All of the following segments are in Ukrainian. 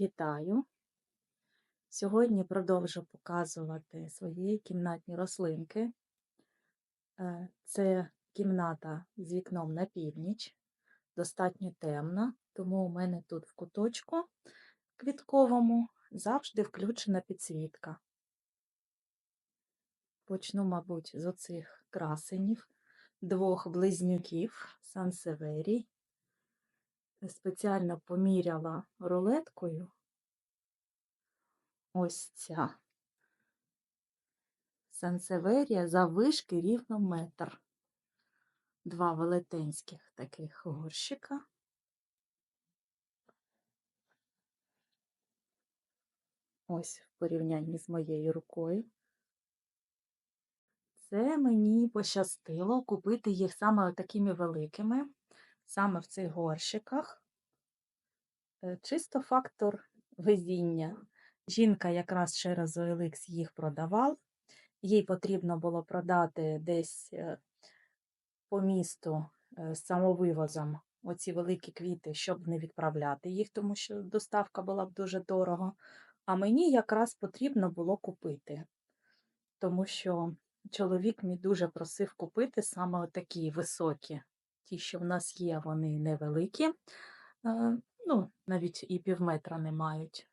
Вітаю! Сьогодні продовжу показувати свої кімнатні рослинки. Е, Це кімната з вікном на північ, достатньо темна, тому у мене тут в куточку квітковому завжди включена підсвітка. Почну, мабуть, з оцих красенів, двох близнюків Сансеверій. Спеціально поміряла рулеткою. Ось ця Сансеверія заввишки рівно метр. Два велетенських таких горщика. Ось в порівнянні з моєю рукою. Це мені пощастило купити їх саме такими великими, саме в цих горщиках. Е, Чисто фактор везіння. Жінка якраз через OLX їх продавав. Їй потрібно було продати десь е, по місту е, з самовивозом оці великі квіти, щоб не відправляти їх, тому що доставка була б дуже дорого. А мені якраз потрібно було купити, тому що чоловік мій дуже просив купити саме такі високі. Ті, що в нас є, вони невеликі, е, ну, навіть і півметра не мають,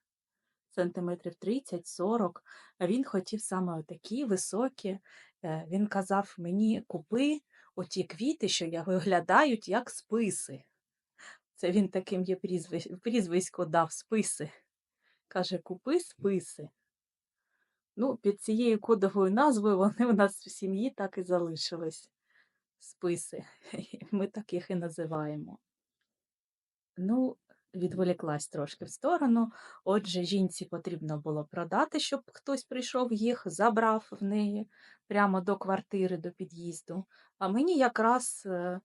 сантиметрів 30-40. А він хотів саме такі високі. Е, Він казав мені, купи оті квіти, що я виглядають як списи. Це він таким є прізвись- прізвисько дав списи. Каже, купи списи. Ну, під цією кодовою назвою вони у нас в сім'ї так і залишились. Списи. Ми так їх і називаємо. Ну, відволіклась трошки в сторону. Отже, жінці потрібно було продати, щоб хтось прийшов їх, забрав в неї прямо до квартири, до під'їзду. А мені якраз е,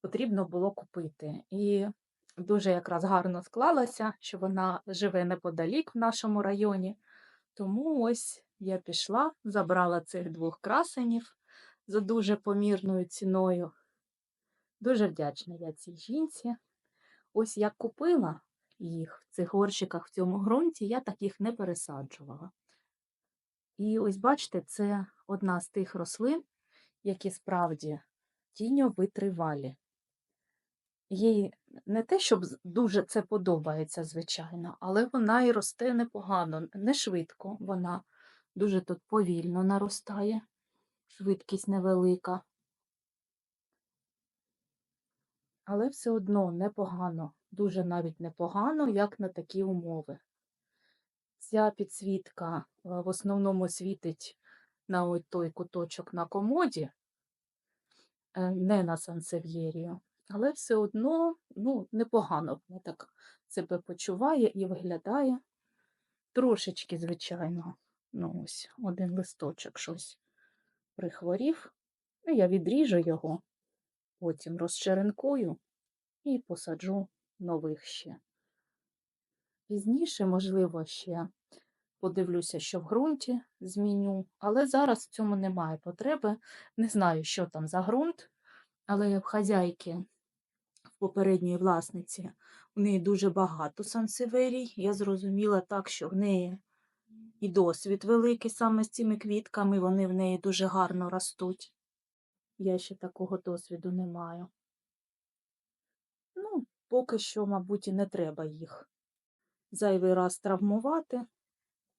потрібно було купити. І дуже якраз гарно склалося, що вона живе неподалік в нашому районі. Тому ось я пішла, забрала цих двох красенів за дуже помірною ціною. Дуже вдячна я цій жінці. Ось як купила їх в цих горщиках в цьому ґрунті, я так їх не пересаджувала. І ось бачите, це одна з тих рослин, які справді тіньовитривалі. Їй не те, щоб дуже це подобається, звичайно, але вона і росте непогано, не швидко. Вона дуже тут повільно наростає, швидкість невелика. Але все одно непогано, дуже навіть непогано, як на такі умови. Ця підсвітка е, в основному світить на ой той куточок на комоді, е, не на сансев'єрію, але все одно ну, непогано вона так себе почуває і виглядає. Трошечки, звичайно, ну ось один листочок щось прихворів. Ну, я відріжу його, потім розчеренкую і посаджу нових ще. Пізніше, можливо, ще подивлюся, що в ґрунті зміню, але зараз в цьому немає потреби. Не знаю, що там за ґрунт, але в хазяйки, в попередньої власниці, у неї дуже багато сансеверій. Я зрозуміла так, що в неї і досвід великий саме з цими квітками, вони в неї дуже гарно ростуть. Я ще такого досвіду не маю. Ну, поки що, мабуть, і не треба їх зайвий раз травмувати.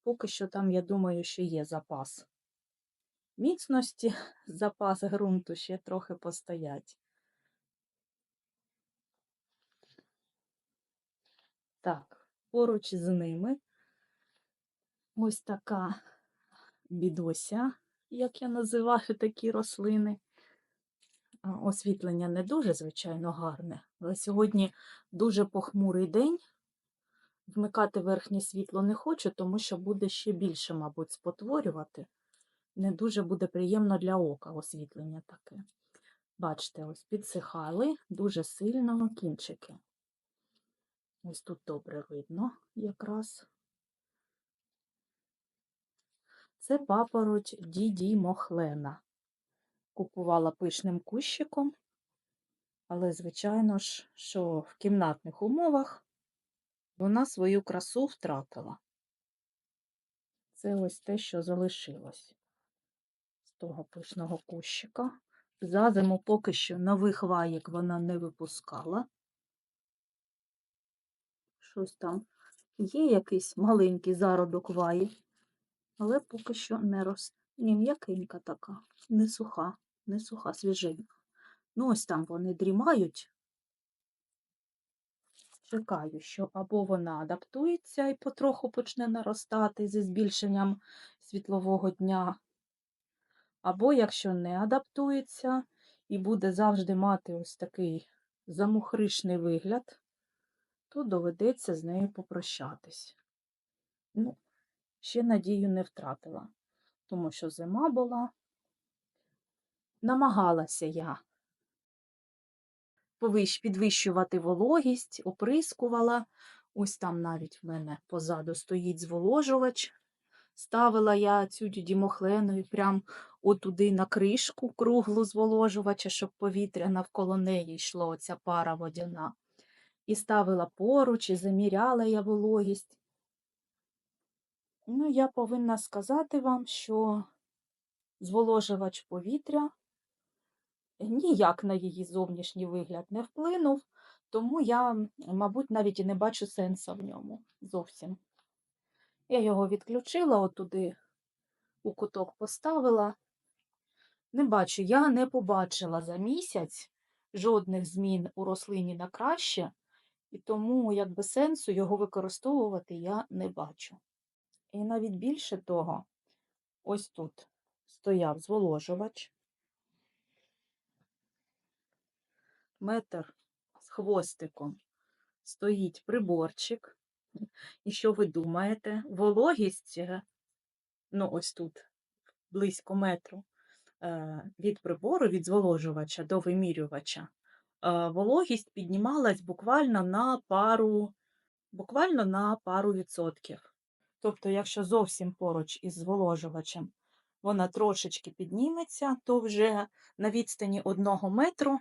Поки що там, я думаю, що є запас міцності, запас ґрунту ще трохи постоять. Так, поруч з ними ось така бідося, як я називаю такі рослини. Освітлення не дуже, звичайно, гарне, але сьогодні дуже похмурий день. Вмикати верхнє світло не хочу, тому що буде ще більше, мабуть, спотворювати. Не дуже буде приємно для ока освітлення таке. Бачите, ось підсихали дуже сильно кінчики. Ось тут добре видно якраз. Це папороть Діді Мохлена. Купувала пишним кущиком, але, звичайно ж, що в кімнатних умовах вона свою красу втратила. Це ось те, що залишилось з того пишного кущика. За зиму поки що нових ваєк вона не випускала. Щось там є якийсь маленький зародок ваї, але поки що не рос. Ні, м'якенька така, не суха, не суха, свіженька. Ну, ось там вони дрімають. Чекаю, що або вона адаптується і потроху почне наростати зі збільшенням світлового дня, або якщо не адаптується і буде завжди мати ось такий замухришний вигляд, то доведеться з нею попрощатись. Ну, ще надію не втратила, тому що зима була. Намагалася я підвищувати вологість, оприскувала. Ось там навіть в мене позаду стоїть зволожувач. Ставила я цю дідімохлену прям отуди на кришку круглу зволожувача, щоб повітря навколо неї йшло, оця пара водяна. І ставила поруч, і заміряла я вологість. Ну, я повинна сказати вам, що зволожувач повітря ніяк на її зовнішній вигляд не вплинув, тому я, мабуть, навіть і не бачу сенсу в ньому зовсім. Я його відключила, отуди у куток поставила. Не бачу, я не побачила за місяць жодних змін у рослині на краще, і тому якби сенсу його використовувати я не бачу. І навіть більше того, ось тут стояв зволожувач, метр з хвостиком стоїть приборчик. І що ви думаєте? Вологість, е, ну ось тут, близько метру, е, від прибору, від зволожувача до вимірювача, е, вологість піднімалась буквально на пару, буквально на пару відсотків. Тобто, якщо зовсім поруч із зволожувачем вона трошечки підніметься, то вже на відстані одного метру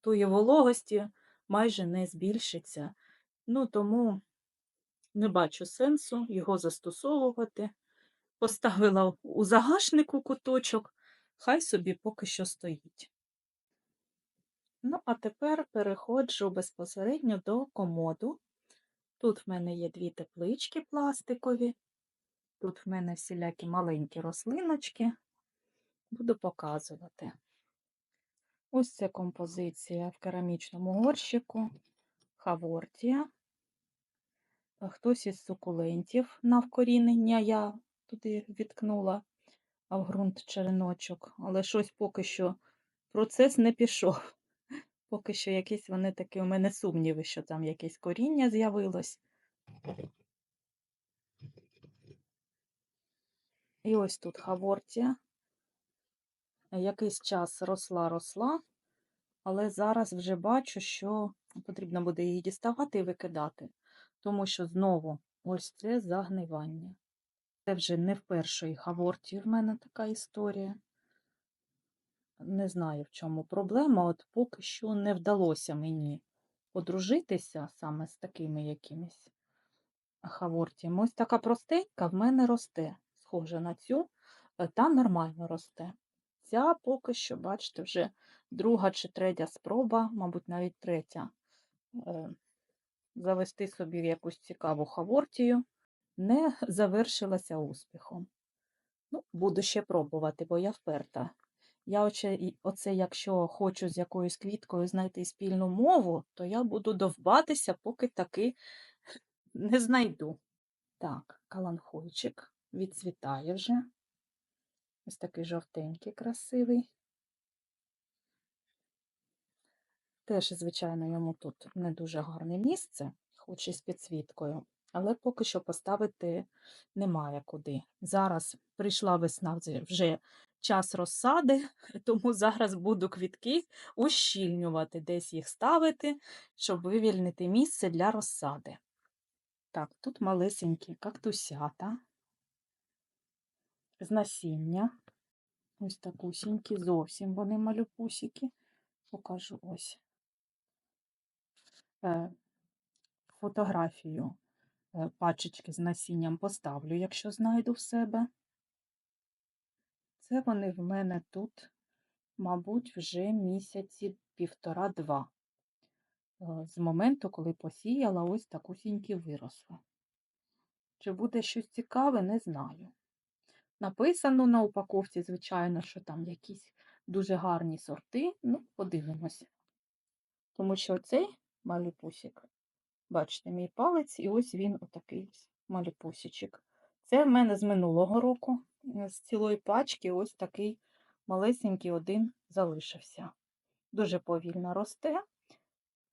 тої вологості майже не збільшиться. Ну, тому не бачу сенсу його застосовувати. Поставила у загашнику куточок, хай собі поки що стоїть. Ну, а тепер переходжу безпосередньо до комоду. Тут в мене є дві теплички пластикові, тут в мене всілякі маленькі рослиночки. Буду показувати. Ось це композиція в керамічному горщику, хавортія. А Хтось із сукулентів на вкорінення я туди відкнула а в ґрунт череночок, але щось поки що процес не пішов. Поки що якісь вони такі у мене сумніви, що там якесь коріння з'явилось. І ось тут хавортія. Якийсь час росла-росла, але зараз вже бачу, що потрібно буде її діставати і викидати, тому що знову ось це загнивання. Це вже не в першої хаворті в мене така історія. Не знаю, в чому проблема. От поки що не вдалося мені одружитися саме з такими якимись хавортіями. Ось така простенька в мене росте, схожа на цю, е, та нормально росте. Ця поки що, бачите, вже друга чи третя спроба, мабуть, навіть третя, е, завести собі якусь цікаву хавортію, не завершилася успіхом. Ну, буду ще пробувати, бо я вперта. Я оце, оце, якщо хочу з якоюсь квіткою знайти спільну мову, то я буду довбатися, поки таки не знайду. Так, каланхойчик відцвітає вже. Ось такий жовтенький, красивий. Теж, звичайно, йому тут не дуже гарне місце, хоч і з підсвіткою, але поки що поставити немає куди. Зараз прийшла весна, вже- час розсади, тому зараз буду квітки ущільнювати, десь їх ставити, щоб вивільнити місце для розсади. Так, тут малесенькі кактусята з насіння. Ось такусінькі, зовсім вони малюпусіки. Покажу ось е, фотографію пачечки з насінням поставлю, якщо знайду в себе. Це вони в мене тут, мабуть, вже місяці півтора-два. Е, З моменту, коли посіяла, ось такусінькі виросли. Чи буде щось цікаве, не знаю. Написано на упаковці, звичайно, що там якісь дуже гарні сорти. Ну, подивимося. Тому що цей малюпусик, бачите, мій палець, і ось він отакий ось малюпусічик. Це в мене з минулого року. е, З цілої пачки ось такий малесенький один залишився. Дуже повільно росте,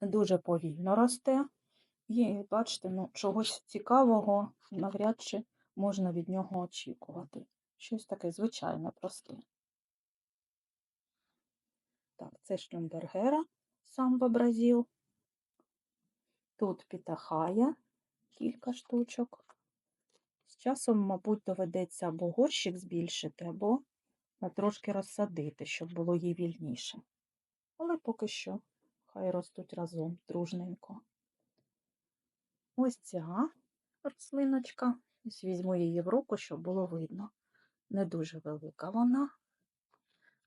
дуже повільно росте. І, бачите, ну, чогось цікавого навряд чи можна від нього очікувати. Щось таке звичайне, просте. Так, це шлюмбергера, самбо Бразил. Тут пітахая, кілька штучок. З часом, мабуть, доведеться або горщик збільшити, або трошки розсадити, щоб було їй вільніше. Але поки що хай ростуть разом дружненько. Ось ця рослиночка. Ось візьму її в руку, щоб було видно. Не дуже велика вона,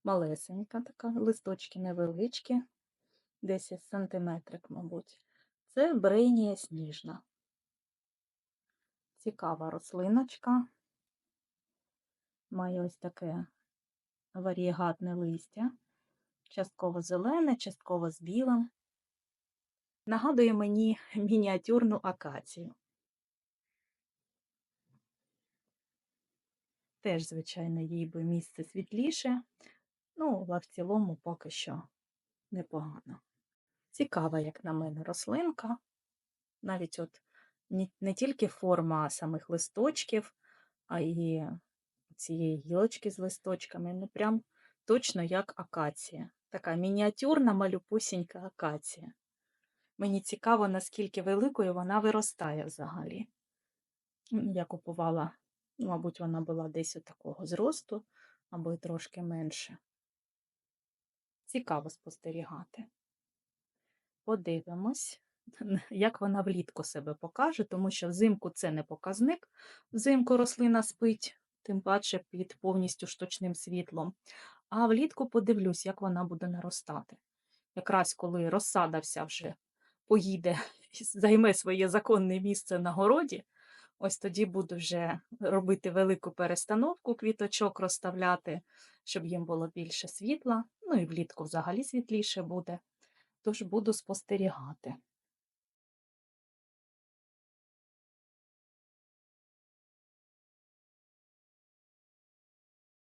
малесенька така, листочки невеличкі, 10 сантиметрик, мабуть. Це брейнія сніжна. Цікава рослиночка. Має ось таке варієгатне листя. Частково зелене, частково з білим. Нагадує мені мініатюрну акацію. Теж, звичайно, їй би місце світліше, ну, але в цілому поки що непогано. Цікава, як на мене, рослинка. Навіть от не, тільки форма самих листочків, а й цієї гілочки з листочками. Ну, прям точно як акація. Така мініатюрна малюпусінька акація. Мені цікаво, наскільки великою вона виростає взагалі. Я купувала, мабуть, вона була десь такого зросту, або й трошки менше. Цікаво спостерігати. Подивимось, як вона влітку себе покаже, тому що взимку це не показник. Взимку рослина спить, тим паче під повністю штучним світлом. А влітку подивлюсь, як вона буде наростати. Якраз коли розсада вся вже поїде займе своє законне місце на городі, ось тоді буду вже робити велику перестановку квіточок, розставляти, щоб їм було більше світла. Ну і влітку взагалі світліше буде. Тож буду спостерігати.